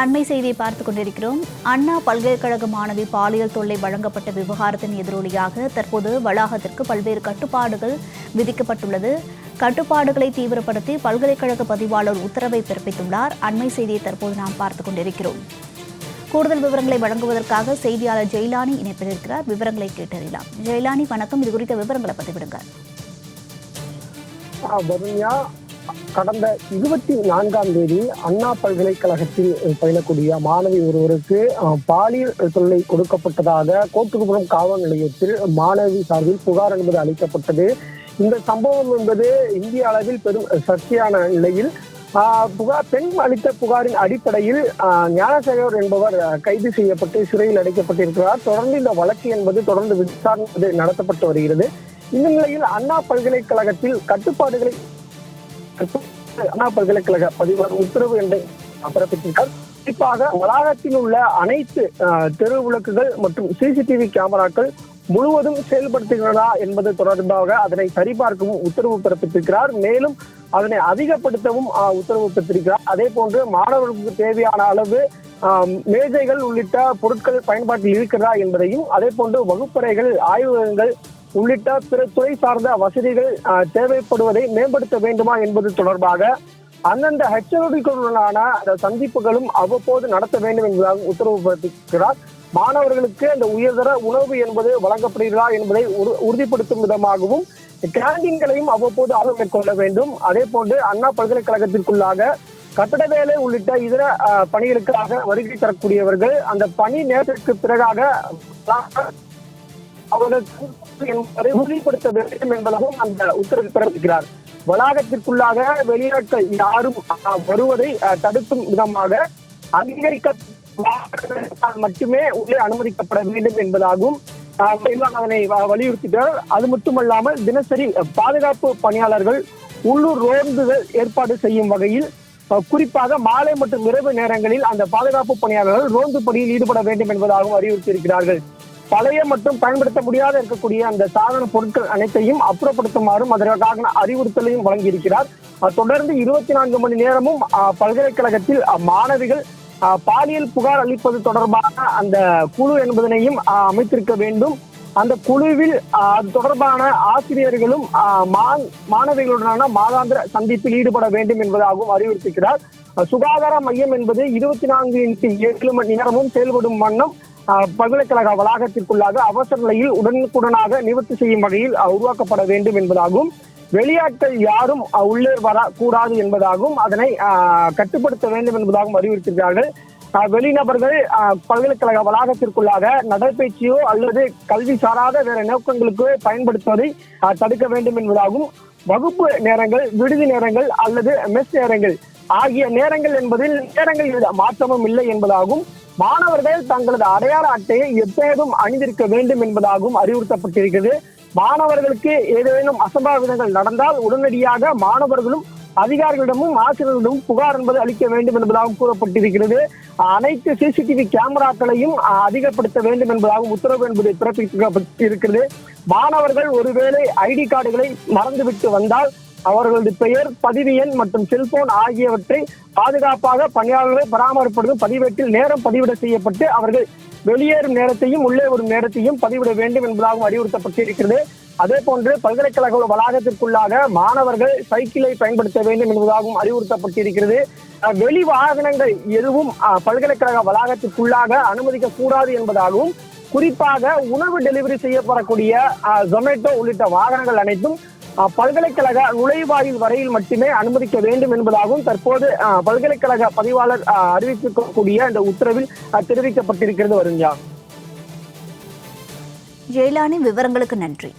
அண்மை செய்தியை பார்த்துக் கொண்டிருக்கிறோம். அண்ணா பல்கலைக்கழக மாணவி பாலியல் தொல்லை வழங்கப்பட்ட விவகாரத்தின் எதிரொலியாக தற்போது வளாகத்திற்கு பல்வேறு கட்டுப்பாடுகள் விதிக்கப்பட்டுள்ளது. கட்டுப்பாடுகளை தீவிரப்படுத்தி பல்கலைக்கழக பதிவாளர் உத்தரவை பிறப்பித்துள்ளார். அண்மை செய்தியை தற்போது நாம் பார்த்துக் கொண்டிருக்கிறோம். கூடுதல் விவரங்களை வழங்குவதற்காக செய்தியாளர் ஜெயிலானி இணைப்பில் இருக்கிறார். விவரங்களை கேட்டறியலாம். ஜெயிலானி வணக்கம். இது குறித்த விவரங்களை பதிவிடுங்க கடந்த இருபத்தி நான்காம் தேதி அண்ணா பல்கலைக்கழகத்தில் பயிலக்கூடிய மாணவி ஒருவருக்கு பாலியல் தொல்லை கொடுக்கப்பட்டதாக கோட்டுக்குப்புறம் காவல் நிலையத்தில் மாணவி சார்பில் புகார் என்பது அளிக்கப்பட்டது. இந்த சம்பவம் என்பது இந்திய அளவில் பெரும் சர்ச்சையான நிலையில் புகார் பெண் அளித்த புகாரின் அடிப்படையில் ஞானசேகர் என்பவர் கைது செய்யப்பட்டு சிறையில் அடைக்கப்பட்டிருக்கிறார். தொடர்ந்து இந்த வழக்கு என்பது தொடர்ந்து விசாரணை நடத்தப்பட்டு வருகிறது. இந்த நிலையில் அண்ணா பல்கலைக்கழகத்தில் கட்டுப்பாடுகளை அண்ணா பல்கலைக்கழக பதிவாளர் உத்தரவு என்று பிறப்பித்திருக்கார் குறிப்பாக வளாகத்தில் உள்ள அனைத்து தெரு விளக்குகள் மற்றும் சிசிடிவி கேமராக்கள் முழுவதும் செயல்படுத்துகிறதா என்பது தொடர்பாக அதனை சரிபார்க்கவும் உத்தரவு பிறப்பித்திருக்கிறார். மேலும் அதனை அதிகப்படுத்தவும் உத்தரவு பிறப்பித்திருக்கிறார். அதே போன்று மாணவர்களுக்கு தேவையான அளவு மேஜைகள் உள்ளிட்ட பொருட்கள் பயன்பாட்டில் இருக்கிறதா என்பதையும் அதே போன்று வகுப்பறைகள் ஆய்வகங்கள் உள்ளிட்ட பிற துறை சார்ந்த வசதிகள் தேவைப்படுவதை மேம்படுத்த வேண்டுமா என்பது தொடர்பாக அந்தந்த ஹெச்ஓடிகளுடனான அந்த சந்திப்புகளும் அவ்வப்போது நடத்த வேண்டும் என்பதாக உத்தரவு பிறப்பிக்கிறார். மாணவர்களுக்கு அந்த உயர்தர உணவு என்பது வழங்கப்படுகிறதா என்பதை உறுதிப்படுத்தும் விதமாகவும் கேண்டீன்களையும் அவ்வப்போது ஆய்வு மேற்கொள்ள வேண்டும். அதே போன்று அண்ணா பல்கலைக்கழகத்திற்குள்ளாக கட்டட வேலை உள்ளிட்ட இதர பணிகளுக்காக வருகை தரக்கூடியவர்கள் அந்த பணி நேரத்திற்கு பிறகாக அவர்களுக்கு என்பதை உறுதிப்படுத்த வேண்டும் என்பதாகவும் அந்த உத்தரவு பிறப்பிக்கிறார் வளாகத்திற்குள்ளாக வெளியாட்கள் யாரும் அஹ், வருவதை தடுக்கும் விதமாக அங்கீகரிக்க மட்டுமே உள்ளே அனுமதிக்கப்பட வேண்டும் என்பதாகவும் அதனை வலியுறுத்திட்டார். அது மட்டுமல்லாமல் தினசரி பாதுகாப்பு பணியாளர்கள் உள்ளூர் ரோந்துகள் ஏற்பாடு செய்யும் வகையில் குறிப்பாக மாலை மற்றும் இரவு நேரங்களில் அந்த பாதுகாப்பு பணியாளர்கள் ரோந்து பணியில் ஈடுபட வேண்டும் என்பதாகவும் அறிவுறுத்தியிருக்கிறார்கள். பழைய மற்றும் பயன்படுத்த முடியாத இருக்கக்கூடிய அந்த சாதன பொருட்கள் அனைத்தையும் அப்புறப்படுத்துமாறும் அதற்காக அறிவுறுத்தலையும் வழங்கியிருக்கிறார். தொடர்ந்து இருபத்தி நான்கு மணி நேரமும் பல்கலைக்கழகத்தில் மாணவிகள் பாலியல் புகார் அளிப்பது தொடர்பான அந்த குழு என்பதனையும் அமைத்திருக்க வேண்டும். அந்த குழுவில் அது தொடர்பான ஆசிரியர்களும் மா- மாணவிகளுடனான மாதாந்திர சந்திப்பில் ஈடுபட வேண்டும் என்பதாகவும் அறிவுறுத்துகிறார் சுகாதார மையம் என்பது இருபத்தி நான்கு இன்ட்டு ஏழு மணி நேரமும் செயல்படும் வண்ணம் பல்கலைக்கழக வளாகத்திற்குள்ளாக அவசர நிலையில் உடனுக்குடனாக நிவர்த்தி செய்யும் வகையில் உருவாக்கப்பட வேண்டும் என்பதாகவும் வெளியாட்கள் யாரும் உள்ளே வரக்கூடாது என்பதாகவும் அதனை கட்டுப்படுத்த வேண்டும் என்பதாகவும் அறிவுறுத்திருக்கிறார்கள் வெளிநபர்கள் பல்கலைக்கழக வளாகத்திற்குள்ளாக நடைபயிற்சியோ அல்லது கல்வி சாராத வேற நோக்கங்களுக்கு பயன்படுத்துவதை தடுக்க வேண்டும் என்பதாகவும் வகுப்பு நேரங்கள் விடுதி நேரங்கள் அல்லது மெஸ் நேரங்கள் ஆகிய நேரங்கள் என்பதில் நேரங்கள் மாற்றமும் இல்லை என்பதாகவும் மாணவர்கள் தங்களது அடையாள அட்டையை எப்போதும் அணிந்திருக்க வேண்டும் என்பதாகவும் அறிவுறுத்தப்பட்டிருக்கிறது. மாணவர்களுக்கு ஏதேனும் அசம்பாவிதங்கள் நடந்தால் உடனடியாக மாணவர்களும் அதிகாரிகளிடமும் ஆசிரியர்களிடமும் புகார் என்பது அளிக்க வேண்டும் என்பதாகவும் கூறப்பட்டிருக்கிறது. அனைத்து சிசிடிவி கேமராக்களையும் அதிகப்படுத்த வேண்டும் என்பதாகவும் உத்தரவு என்பது பிறப்பிக்கப்பட்டிருக்கிறது. மாணவர்கள் ஒருவேளை ஐடி கார்டுகளை மறந்துவிட்டு வந்தால் அவர்களது பெயர் பதிவு எண் மற்றும் செல்போன் ஆகியவற்றை பாதுகாப்பாக பணியாளர்கள் பராமரிப்பது பதிவேட்டில் நேரம் பதிவிட செய்யப்பட்டு அவர்கள் வெளியேறும் நேரத்தையும் உள்ளே வரும் நேரத்தையும் பதிவிட வேண்டும் என்பதாகவும் அறிவுறுத்தப்பட்டிருக்கிறது. அதே போன்று பல்கலைக்கழக வளாகத்திற்குள்ளாக மாணவர்கள் சைக்கிளை பயன்படுத்த வேண்டும் என்பதாகவும் அறிவுறுத்தப்பட்டிருக்கிறது. வெளி வாகனங்கள் எதுவும் பல்கலைக்கழக வளாகத்திற்குள்ளாக அனுமதிக்க கூடாது என்பதாகவும் குறிப்பாக உணவு டெலிவரி செய்யப்படக்கூடிய ஜொமேட்டோ உள்ளிட்ட வாகனங்கள் அனைத்தும் பல்கலைக்கழக நுழைவாயில் வரையில் மட்டுமே அனுமதிக்க வேண்டும் என்பதாகவும் தற்போது அஹ், பல்கலைக்கழக பதிவாளர் அறிவிக்கக்கூடிய இந்த உத்தரவில் அஹ், தெரிவிக்கப்பட்டிருக்கிறது வருஞ்சா. ஜெயலானி விவரங்களுக்கு நன்றி.